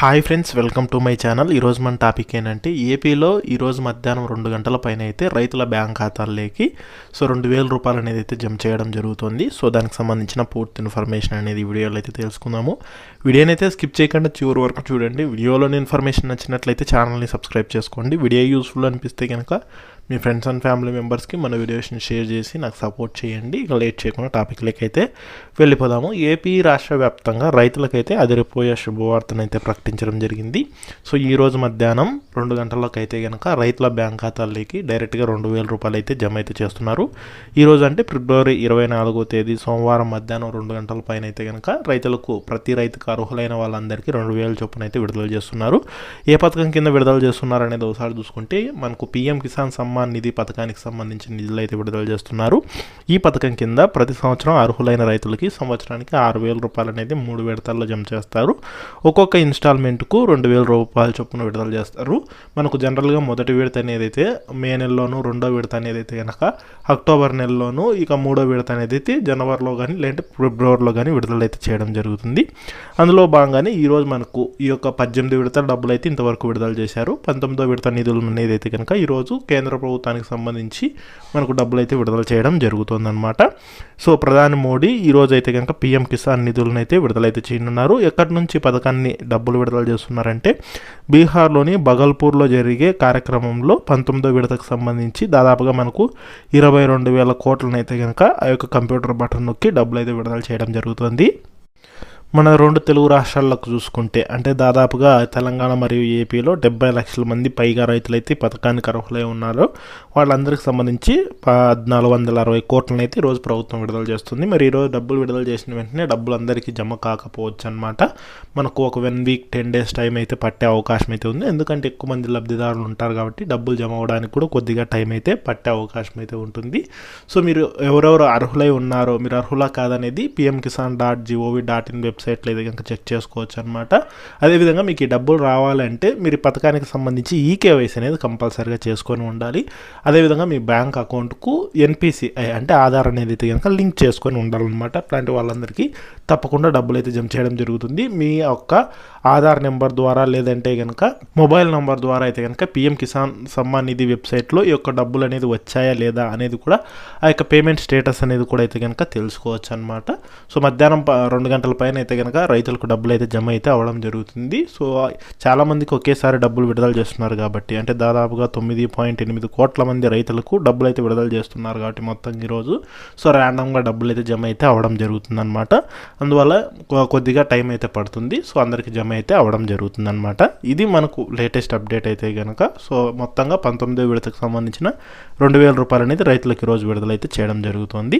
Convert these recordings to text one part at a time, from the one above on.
Hi friends welcome to my channel. ఈరోజు మన topic ఏంటంటే ఏపీలో ఈరోజు మధ్యాహ్నం రెండు గంటల పైన అయితే రైతుల బ్యాంక్ ఖాతాల్లోకి సో రెండు వేల రూపాయలు అనేది అయితే జమ చేయడం జరుగుతుంది. సో దానికి సంబంధించిన పూర్తి ఇన్ఫర్మేషన్ అనేది వీడియోలో అయితే తెలుసుకుందాము. వీడియోని అయితే స్కిప్ చేయకుండా చివరి వరకు చూడండి. వీడియోలోని ఇన్ఫర్మేషన్ నచ్చినట్లయితే ఛానల్ని సబ్స్క్రైబ్ చేసుకోండి. వీడియో యూస్ఫుల్ అనిపిస్తే కనుక మీ ఫ్రెండ్స్ అండ్ ఫ్యామిలీ మెంబర్స్కి మన వీడియోస్ని షేర్ చేసి నాకు సపోర్ట్ చేయండి. ఇక లేట్ చేయకుండా టాపిక్లకి అయితే వెళ్ళిపోదాము. ఏపీ రాష్ట్ర వ్యాప్తంగా రైతులకైతే అదిరిపోయే శుభవార్తను అయితే ప్రకటించడం జరిగింది. సో ఈ రోజు మధ్యాహ్నం రెండు గంటలకు అయితే కనుక రైతుల బ్యాంక్ ఖాతాల్లోకి డైరెక్ట్గా రెండు వేల రూపాయలు అయితే జమ అయితే చేస్తున్నారు. ఈరోజు అంటే ఫిబ్రవరి ఇరవై నాలుగో తేదీ సోమవారం మధ్యాహ్నం రెండు గంటల పైన అయితే కనుక రైతులకు ప్రతి రైతుకు అర్హులైన వాళ్ళందరికీ రెండు వేల చొప్పున అయితే విడుదల చేస్తున్నారు. ఏ పథకం కింద విడుదల చేస్తున్నారు అనేది ఒకసారి చూసుకుంటే మనకు పీఎం కిసాన్ సమ్మాన్ నిధి పథకానికి సంబంధించిన నిధులు అయితే విడుదల చేస్తున్నారు. ఈ పథకం కింద ప్రతి సంవత్సరం అర్హులైన రైతులకి సంవత్సరానికి ఆరు వేల రూపాయలు అనేది మూడు విడతల్లో జమ చేస్తారు. ఒక్కొక్క ఇన్స్టాల్మెంట్కు రెండు వేల రూపాయల చొప్పున విడుదల చేస్తారు. మనకు జనరల్గా మొదటి విడత అనేది అయితే మే నెలలోను రెండో విడత అనేది అయితే కనుక అక్టోబర్ నెలలోను ఇక మూడో విడత అనేది అయితే జనవరిలో కానీ లేదంటే ఫిబ్రవరిలో కానీ విడుదల అయితే చేయడం జరుగుతుంది. అందులో భాగంగానే ఈరోజు మనకు ఈ యొక్క పద్దెనిమిది విడత డబ్బులు అయితే ఇంతవరకు విడుదల చేశారు. పంతొమ్మిదో విడత నిధులు అనేది అయితే కనుక ఈరోజు కేంద్ర ప్రభుత్వానికి సంబంధించి మనకు డబ్బులు అయితే విడుదల చేయడం జరుగుతుందన్నమాట. సో ప్రధాని మోడీ ఈరోజు అయితే కనుక పీఎం కిసాన్ నిధులను అయితే విడుదలైతే చేయనున్నారు. ఎక్కడి నుంచి పథకాన్ని డబ్బులు విడుదల చేస్తున్నారంటే బీహార్లోని బగల్పూర్లో జరిగే కార్యక్రమంలో పంతొమ్మిదో విడతకు సంబంధించి దాదాపుగా మనకు ఇరవై రెండు వేల కోట్లను అయితే కనుక ఆ యొక్క కంప్యూటర్ బటన్ నొక్కి డబ్బులు అయితే విడుదల చేయడం జరుగుతుంది. మన రెండు తెలుగు రాష్ట్రాలకు చూసుకుంటే అంటే దాదాపుగా తెలంగాణ మరియు ఏపీలో డెబ్బై లక్షల మంది పైగా రైతులైతే పథకానికి అర్హులై ఉన్నారు. వాళ్ళందరికీ సంబంధించి పద్నాలుగు వందల అరవై కోట్లను అయితే ఈరోజు ప్రభుత్వం విడుదల చేస్తుంది. మరి ఈరోజు డబ్బులు విడుదల చేసిన వెంటనే డబ్బులు అందరికీ జమ కాకపోవచ్చు అనమాట మనకు ఒక one week ten days time అయితే పట్టే అవకాశం అయితే ఉంది. ఎందుకంటే ఎక్కువ మంది లబ్ధిదారులు ఉంటారు కాబట్టి డబ్బులు జమ అవ్వడానికి కూడా కొద్దిగా టైం అయితే పట్టే అవకాశం అయితే ఉంటుంది. సో మీరు ఎవరెవరు అర్హులై ఉన్నారో మీరు అర్హులా కాదనేది PM Kisan dot gov dot in వెబ్సైట్లో అయితే కనుక చెక్ చేసుకోవచ్చు అనమాట అదేవిధంగా మీకు ఈ డబ్బులు రావాలంటే మీరు ఈ పథకానికి సంబంధించి ఈ కేవైసీ అనేది కంపల్సరీగా చేసుకొని ఉండాలి. అదేవిధంగా మీ బ్యాంక్ అకౌంట్కు ఎన్పిసిఐ అంటే ఆధార్ అనేది అయితే కనుక లింక్ చేసుకొని ఉండాలన్నమాట. అట్లాంటి వాళ్ళందరికీ తప్పకుండా డబ్బులు అయితే జమ చేయడం జరుగుతుంది. మీ యొక్క ఆధార్ నెంబర్ ద్వారా లేదంటే కనుక మొబైల్ నెంబర్ ద్వారా అయితే కనుక పిఎం కిసాన్ సమ్మాన్ నిధి వెబ్సైట్లో ఈ యొక్క డబ్బులు అనేది వచ్చాయా లేదా అనేది కూడా ఆ యొక్క పేమెంట్ స్టేటస్ అనేది కూడా అయితే కనుక తెలుసుకోవచ్చు అనమాట సో మధ్యాహ్నం ప- రెండు గంటల పైన అయితే అయితే కనుక రైతులకు డబ్బులు అయితే జమ అయితే అవ్వడం జరుగుతుంది. సో చాలామందికి ఒకేసారి డబ్బులు విడుదల చేస్తున్నారు కాబట్టి అంటే దాదాపుగా తొమ్మిది పాయింట్ ఎనిమిది కోట్ల మంది రైతులకు డబ్బులు అయితే విడుదల చేస్తున్నారు కాబట్టి మొత్తం ఈరోజు సో ర్యాండమ్గా డబ్బులు అయితే జమ అయితే అవ్వడం జరుగుతుంది అనమాట అందువల్ల కొ- కొద్దిగా టైం అయితే పడుతుంది. సో అందరికి జమ అయితే అవ్వడం జరుగుతుంది అనమాట ఇది మనకు లేటెస్ట్ అప్డేట్ అయితే కనుక సో మొత్తంగా పంతొమ్మిదో విడతకు సంబంధించిన రెండు వేల రూపాయలు అనేది రైతులకు ఈరోజు విడుదల అయితే చేయడం జరుగుతుంది.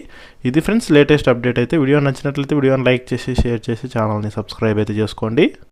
ఇది ఫ్రెండ్స్ లేటెస్ట్ అప్డేట్ అయితే. వీడియో నచ్చినట్లయితే వీడియోని లైక్ చేసి షేర్ చేసి చేసి ఛానల్ని సబ్స్క్రైబ్ అయితే చేసుకోండి.